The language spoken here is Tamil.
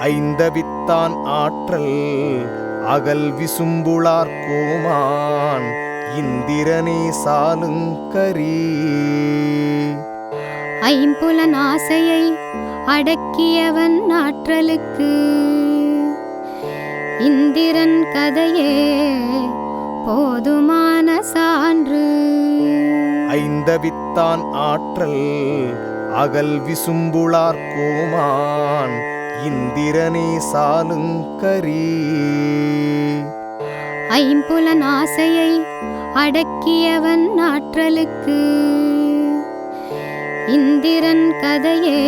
ஐந்தவித்தான் ஆற்றல் அகல் விசும்புளார் கோமான் இந்திரனே சாலுங்கரி ஐம்புலன் ஆசையை அடக்கியவன் ஆற்றலுக்கு. இந்திரன் கதையே ஐந்தவித்தான் ஆற்றல் அகல் விசும்புளார் கோமான் இந்திரனே சாலுங்கரி ஐம்புலன் ஆசையை அடக்கியவன் ஆற்றலுக்கு இந்திரன் கதையே